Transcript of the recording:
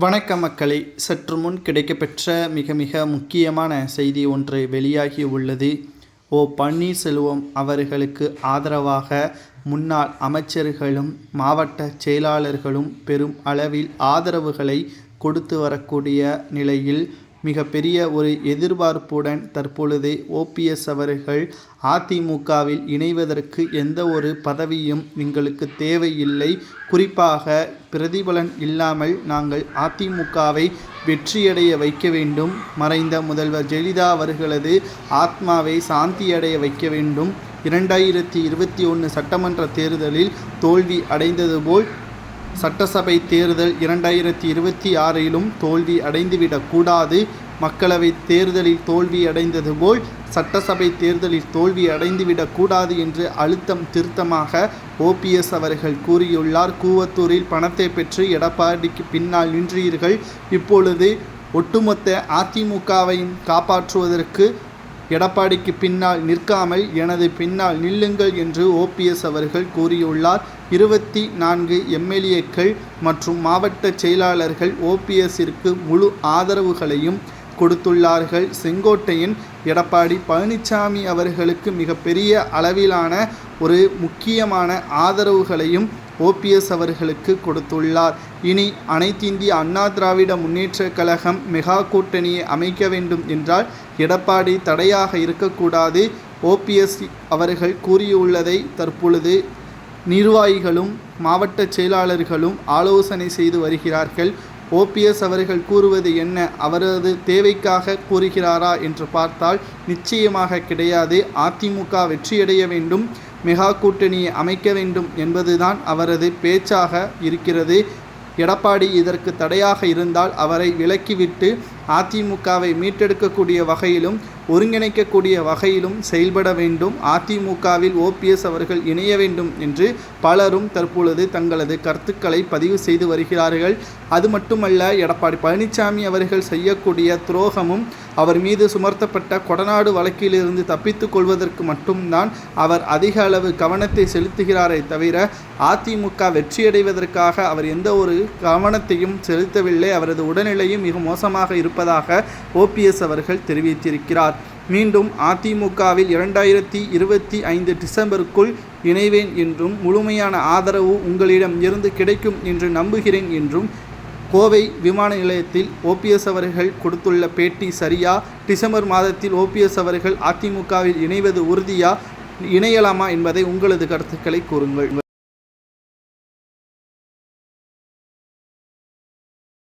வணக்க மக்களை. சற்று முன் கிடைக்கப்பெற்ற மிக மிக முக்கியமான செய்தி ஒன்று வெளியாகி உள்ளது. ஓ பன்னீர்செல்வம் அவர்களுக்கு ஆதரவாக முன்னாள் அமைச்சர்களும் மாவட்ட செயலாளர்களும் பெரும் அளவில் ஆதரவுகளை கொடுத்து வரக்கூடிய நிலையில் மிகப்பெரிய ஒரு எதிர்பார்ப்புடன் தற்பொழுது ஓபிஎஸ் அவர்கள் அதிமுகவில் இணைவதற்கு எந்த ஒரு பதவியும் எங்களுக்கு தேவையில்லை. குறிப்பாக பிரதிபலன் இல்லாமல் நாங்கள் அதிமுகவை வெற்றியடைய வைக்க வேண்டும். மறைந்த முதல்வர் ஜெயலலிதா அவர்களது ஆத்மாவை சாந்தியடைய வைக்க வேண்டும். இரண்டாயிரத்தி இருபத்தி ஒன்று சட்டமன்ற தேர்தலில் தோல்வி அடைந்தது போல் சட்டசபை தேர்தல் இரண்டாயிரத்தி இருபத்தி ஆறிலும் தோல்வி அடைந்துவிடக்கூடாது மக்களவை தேர்தலில் தோல்வி அடைந்தது போல் சட்டசபை தேர்தலில் தோல்வி அடைந்துவிடக்கூடாது என்று அழுத்தம் திருத்தமாக ஓபிஎஸ் அவர்கள் கூறியுள்ளார். கூவத்தூரில் பணத்தை பெற்று எடப்பாடிக்கு பின்னால் நின்றீர்கள். இப்பொழுது ஒட்டுமொத்த அதிமுகவையும் காப்பாற்றுவதற்கு எடப்பாடிக்கு பின்னால் நிற்காமல் எனது பின்னால் நில்லுங்கள் என்று ஓபிஎஸ் அவர்கள் கூறியுள்ளார். இருபத்தி நான்கு எம்எல்ஏக்கள் மற்றும் மாவட்ட செயலாளர்கள் ஓபிஎஸ்ஸிற்கு முழு ஆதரவுகளையும் கொடுத்துள்ளார்கள். செங்கோட்டையன் எடப்பாடி பழனிசாமி அவர்களுக்கு மிகப்பெரிய அளவிலான ஒரு முக்கியமான ஆதரவுகளையும் ஓபிஎஸ் அவர்களுக்கு கொடுத்துள்ளார். இனி அனைத்திந்திய அண்ணா திராவிட முன்னேற்ற கழகம் மெகா கூட்டணியை அமைக்க வேண்டும் என்றால் எடப்பாடி தடையாக இருக்கக்கூடாது. ஓபிஎஸ் அவர்கள் கூறியுள்ளதை தற்பொழுது நிர்வாகிகளும் மாவட்ட செயலாளர்களும் ஆலோசனை செய்து வருகிறார்கள். ஓபிஎஸ் அவர்கள் கூறுவது என்ன? அவரது தேவைக்காக கூறுகிறாரா என்று பார்த்தால் நிச்சயமாக கிடையாது. அதிமுக வெற்றியடைய வேண்டும் மெகா கூட்டணியை அமைக்க வேண்டும் என்பதுதான் அவரது பேச்சாக இருக்கிறது. எடப்பாடி இதற்கு தடையாக இருந்தால் அவரை விலக்கிவிட்டு அதிமுகவை மீட்டெடுக்கக்கூடிய வகையிலும் ஒருங்கிணைக்கக்கூடிய வகையிலும் செயல்பட வேண்டும். அதிமுகவில் ஓபிஎஸ் அவர்கள் இணைய வேண்டும் என்று பலரும் தற்பொழுது தங்களது கருத்துக்களை பதிவு செய்து வருகிறார்கள். அது மட்டுமல்ல எடப்பாடி பழனிசாமி அவர்கள் செய்யக்கூடிய துரோகமும் அவர் மீது சுமர்த்தப்பட்ட கொடநாடு வழக்கிலிருந்து தப்பித்துக் கொள்வதற்கு மட்டும்தான் அவர் அதிக அளவு கவனத்தை செலுத்துகிறாரே தவிர அதிமுக வெற்றியடைவதற்காக அவர் எந்த ஒரு கவனத்தையும் செலுத்தவில்லை. அவரது உடல்நிலையும் மிக மோசமாக இருக்கும் இருப்பதாக ஓபிஎஸ் அவர்கள் தெரிவித்திருக்கிறார். மீண்டும் அதிமுகவில் இரண்டாயிரத்தி இருபத்தி ஐந்து டிசம்பருக்குள் இணைவேன் என்றும் முழுமையான ஆதரவு உங்களிடம் இருந்து கிடைக்கும் என்று நம்புகிறேன் என்றும் கோவை விமான நிலையத்தில் ஓபிஎஸ் அவர்கள் கொடுத்துள்ள பேட்டி சரியா? டிசம்பர் மாதத்தில் ஓபிஎஸ் அவர்கள் அதிமுகவில் இணைவது உறுதியா? இணையலாமா என்பதை உங்களது கருத்துக்களை கூறுங்கள்.